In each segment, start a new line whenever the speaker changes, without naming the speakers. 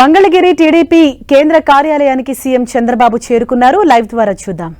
Mangalagiri TDP కేంద్ర కార్యాలయానికి CM Chandrababu చేరుకున్నారు. లైవ్ ద్వారా చూద్దాం.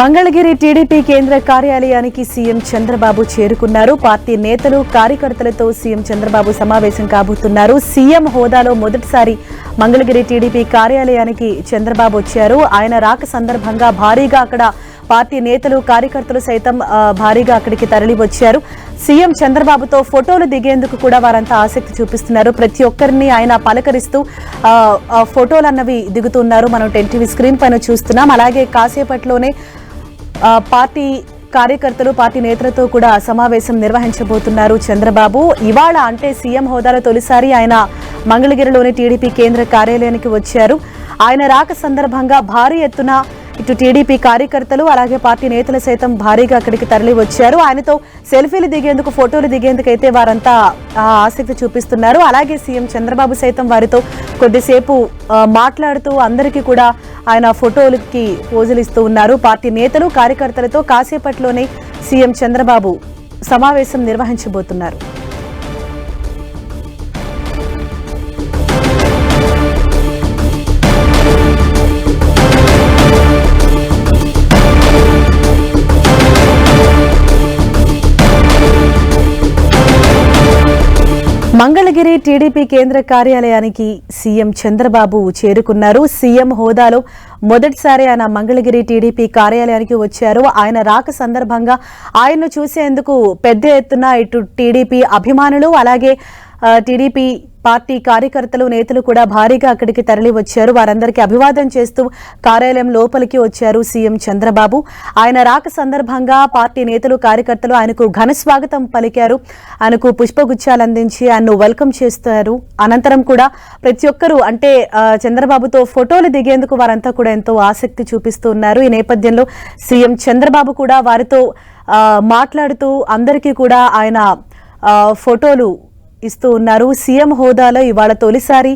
మంగళగిరి టీడీపీ కేంద్ర కార్యాలయానికి సీఎం చంద్రబాబు చేరుకున్నారు. పార్టీ నేతలు కార్యకర్తలతో సీఎం చంద్రబాబు సమావేశం కాబోతున్నారు. సీఎం హోదాలో మొదటిసారి మంగళగిరి టీడీపీ కార్యాలయానికి చంద్రబాబు వచ్చారు. ఆయన రాక సందర్భంగా భారీగా అక్కడ పార్టీ నేతలు కార్యకర్తలు సైతం భారీగా అక్కడికి తరలి వచ్చారు సీఎం చంద్రబాబుతో ఫోటోలు దిగేందుకు కూడా వారంతా ఆసక్తి చూపిస్తున్నారు. ప్రతి ఒక్కరిని ఆయన పలకరిస్తూ ఫోటోలు అన్నవి దిగుతున్నారు. మనం టెన్ టీవీ స్క్రీన్ పైన చూస్తున్నాం. అలాగే కాసేపట్లోనే పార్టీ కార్యకర్తలు పార్టీ నేతలతో కూడా సమావేశం నిర్వహించబోతున్నారు చంద్రబాబు. ఇవాళ అంటే సీఎం హోదాలో తొలిసారి ఆయన మంగళగిరిలోని టీడీపీ కేంద్ర కార్యాలయానికి వచ్చారు. ఆయన రాక సందర్భంగా భారీ ఎత్తున ఇటు టీడీపీ కార్యకర్తలు అలాగే పార్టీ నేతలు సైతం భారీగా అక్కడికి తరలి వచ్చారు ఆయనతో సెల్ఫీలు దిగేందుకు ఫోటోలు దిగేందుకు అయితే వారంతా ఆసక్తి చూపిస్తున్నారు. అలాగే సీఎం చంద్రబాబు సైతం వారితో కొద్దిసేపు మాట్లాడుతూ అందరికీ కూడా ఆయన ఫోటోలకి పోజులు ఇస్తూ ఉన్నారు. పార్టీ నేతలు కార్యకర్తలతో కాసేపట్లోనే సీఎం చంద్రబాబు సమావేశం నిర్వహించబోతున్నారు. మంగళగిరి టీడీపీ కేంద్ర కార్యాలయానికి సీఎం చంద్రబాబు చేరుకున్నారు. సీఎం హోదాలో మొదటిసారి ఆయన మంగళగిరి టీడీపీ కార్యాలయానికి వచ్చారు. ఆయన రాక సందర్భంగా ఆయన్ను చూసేందుకు పెద్ద ఎత్తున ఇటు టీడీపీ అభిమానులు అలాగే టీడీపీ పార్టీ కార్యకర్తలు నేతలు కూడా భారీగా అక్కడికి తరలి వచ్చారు. వారందరికీ అభివాదం చేస్తూ కార్యాలయం లోపలికి వచ్చారు సీఎం చంద్రబాబు. ఆయన రాక సందర్భంగా పార్టీ నేతలు కార్యకర్తలు ఆయనకు ఘన స్వాగతం పలికారు. ఆయనకు పుష్పగుచ్చాలు అందించి ఆయన్ను వెల్కమ్ చేస్తారు. అనంతరం కూడా ప్రతి ఒక్కరూ అంటే చంద్రబాబుతో ఫోటోలు దిగేందుకు వారంతా కూడా ఎంతో ఆసక్తి చూపిస్తూ ఉన్నారు. ఈ నేపథ్యంలో సీఎం చంద్రబాబు కూడా వారితో మాట్లాడుతూ అందరికీ కూడా ఆయన ఫోటోలు ఇస్తూ ఉన్నారు. సీఎం హోదాలో ఇవాళ తొలిసారి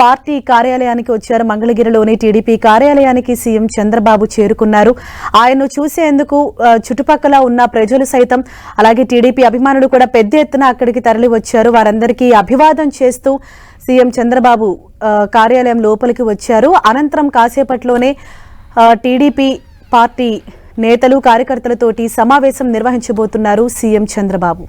పార్టీ కార్యాలయానికి వచ్చారు. మంగళగిరిలోని టీడీపీ కార్యాలయానికి సీఎం చంద్రబాబు చేరుకున్నారు. ఆయన్ను చూసేందుకు చుట్టుపక్కల ఉన్న ప్రజలు సైతం అలాగే టీడీపీ అభిమానులు కూడా పెద్ద ఎత్తున అక్కడికి తరలి వచ్చారు. వారందరికీ అభివాదం చేస్తూ సీఎం చంద్రబాబు కార్యాలయం లోపలికి వచ్చారు. అనంతరం కాసేపట్లోనే టీడీపీ పార్టీ నేతలు కార్యకర్తలతోటి సమావేశం నిర్వహించబోతున్నారు సీఎం చంద్రబాబు.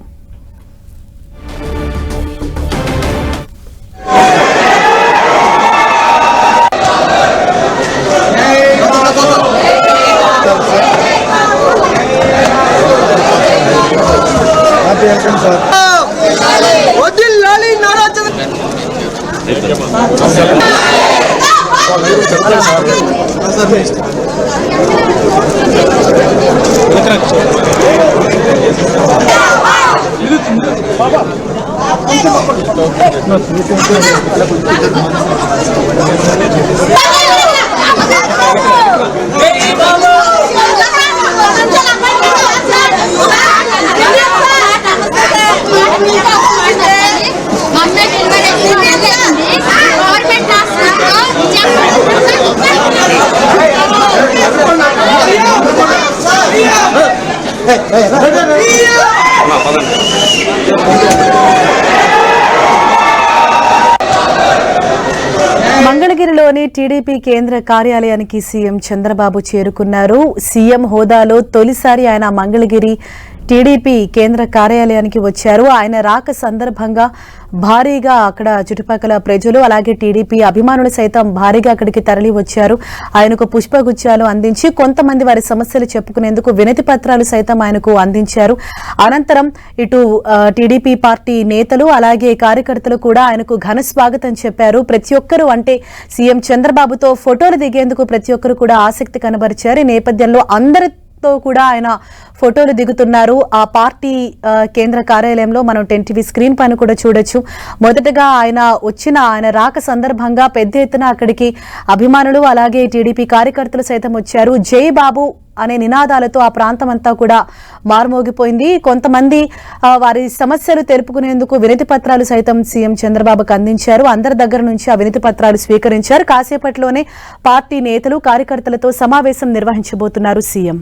వదిలాలి నారా చంద్ర
మంగళగిరిలోని టీడీపీ కేంద్ర కార్యాలయానికి సీఎం చంద్రబాబు చేరుకున్నారు. సీఎం హోదాలో తొలిసారి ఆయన మంగళగిరి టీడీపీ కేంద్ర కార్యాలయానికి వచ్చారు. ఆయన రాక సందర్భంగా భారీగా అక్కడ చుట్టుపక్కల ప్రజలు అలాగే టీడీపీ అభిమానులు సైతం భారీగా అక్కడికి తరలి వచ్చారు. ఆయనకు పుష్పగుచ్చాలు అందించి కొంతమంది వారి సమస్యలు చెప్పుకునేందుకు వినతి పత్రాలు సైతం ఆయనకు అందించారు. అనంతరం ఇటు టీడీపీ పార్టీ నేతలు అలాగే కార్యకర్తలు కూడా ఆయనకు ఘన స్వాగతం చెప్పారు. ప్రతి ఒక్కరూ అంటే సీఎం చంద్రబాబుతో ఫోటోలు దిగేందుకు ప్రతి ఒక్కరు కూడా ఆసక్తి కనబరిచారు. ఈ నేపథ్యంలో అందరి తో కూడా ఆయన ఫోటోలు దిగుతున్నారు. ఆ పార్టీ కేంద్ర కార్యాలయంలో మనం టెన్ టీవీ స్క్రీన్ పైన కూడా చూడొచ్చు. మొదటగా ఆయన వచ్చిన ఆయన రాక సందర్భంగా పెద్ద ఎత్తున అక్కడికి అభిమానులు అలాగే టీడీపీ కార్యకర్తలు సైతం వచ్చారు. జై బాబు అనే నినాదాలతో ఆ ప్రాంతం అంతా కూడా మారుమోగిపోయింది. కొంతమంది వారి సమస్యలు తెలుపుకునేందుకు వినతి పత్రాలు సైతం సీఎం చంద్రబాబుకు అందించారు. అందరి దగ్గర నుంచి ఆ వినతి పత్రాలు స్వీకరించారు. కాసేపట్లోనే పార్టీ నేతలు కార్యకర్తలతో సమావేశం నిర్వహించబోతున్నారు సీఎం.